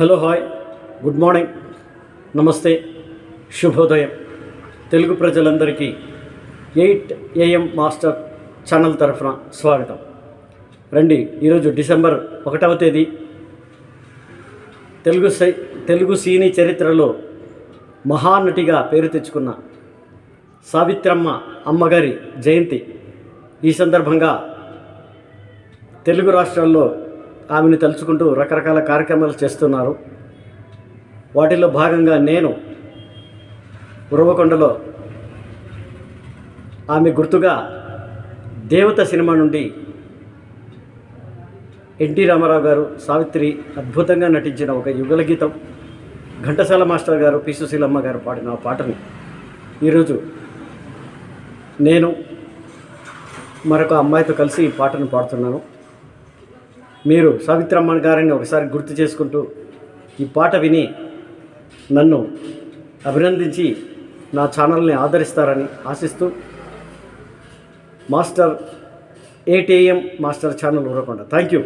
Hello hi good morning నమస్తే శుభోదయం. తెలుగు ప్రజలందరికీ ఎయిట్ ఏఎం మాస్టర్ ఛానల్ తరఫున స్వాగతం. రండి ఈరోజు డిసెంబర్ ఒకటవ తేదీ. తెలుగు సై తెలుగు సీని చరిత్రలో మహానటిగా పేరు తెచ్చుకున్న సావిత్రమ్మ అమ్మగారి జయంతి. ఈ సందర్భంగా తెలుగు రాష్ట్రాల్లో ఆమెను తలుచుకుంటూ రకరకాల కార్యక్రమాలు చేస్తున్నారు. వాటిలో భాగంగా నేను ఉరవకొండలో ఆమె గుర్తుగా దేవత సినిమా నుండి ఎన్టీ రామారావు గారు సావిత్రి అద్భుతంగా నటించిన ఒక యుగల గీతం ఘంటసాల మాస్టర్ గారు పి. సుశీలమ్మ గారు పాడిన ఆ పాటను ఈరోజు నేను మరొక అమ్మాయితో కలిసి ఈ పాటను పాడుతున్నాను. మీరు సావిత్రమ్మ గారిని ఒకసారి గుర్తు చేసుకుంటూ ఈ పాట విని నన్ను అభినందించి నా ఛానల్ని ఆదరిస్తారని ఆశిస్తూ master ATM master channel Urakonda. Thank you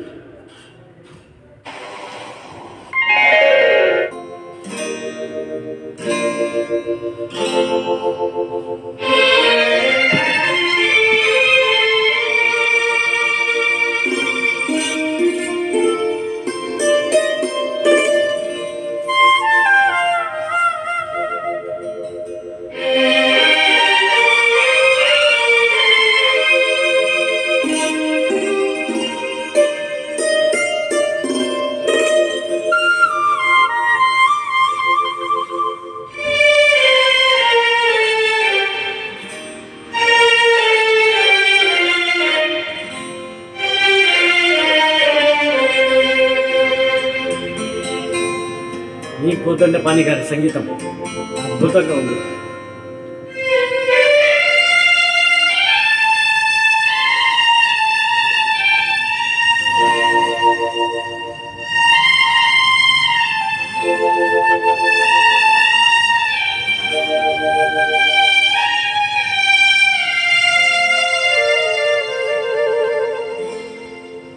కూతండ పని గారి సంగీతం. అద్భుతంగా ఉంది.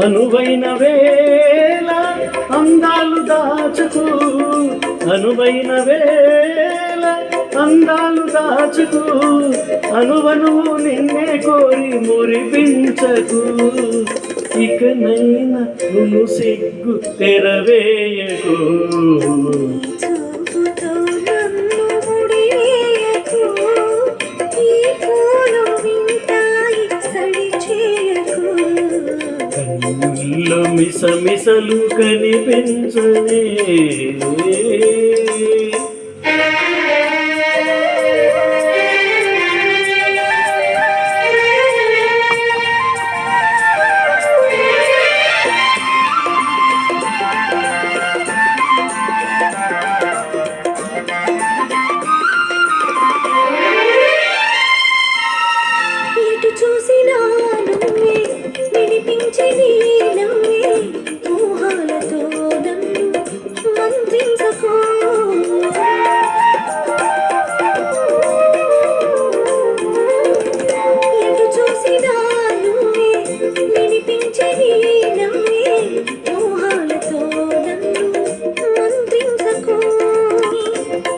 అనువైన వేళ అందాలు దాచుకు అనువైన వేళ అందాలు దాచుకు అనువనువు నిన్నే కోరి మురిపించకు. ఇకనైనా నువ్వు సిగ్గు తెరవేయకు. సమిసలు మిసమిసలు కనిపించనే. ఎటు చూసినా నువ్వే వినిపించే నీలం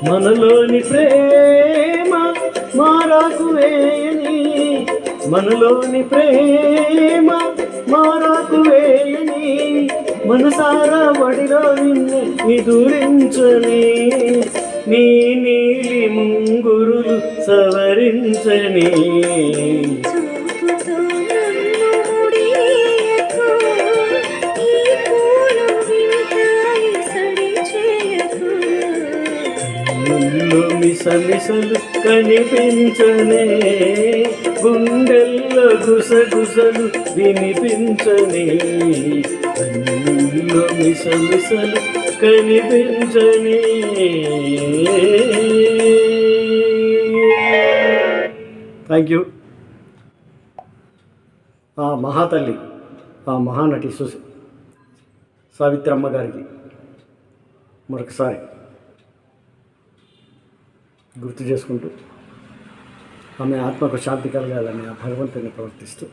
మనలోని ప్రేమ మారాకు వేయని మనలోని ప్రేమ మారాకు వేయని మనసారా వడిలో నిన్ను నిదురించని నీ నీలి ముంగురులు సవరించని. సమిసలు కనిపించనే గుండెల్లో గుసగుసలు వినిపించని. కన్నుల్లో మిసమిసలు కనిపించని. థ్యాంక్ యూ ఆ మహాతల్లి ఆ మహానటి సు సావిత్రమ్మ గారికి మరొకసారి. గుర్తు చేసుకుంటూ ఆమె ఆత్మకు శాంతి కలగాలని ఆ భగవంతుని ప్రవర్తిస్తూ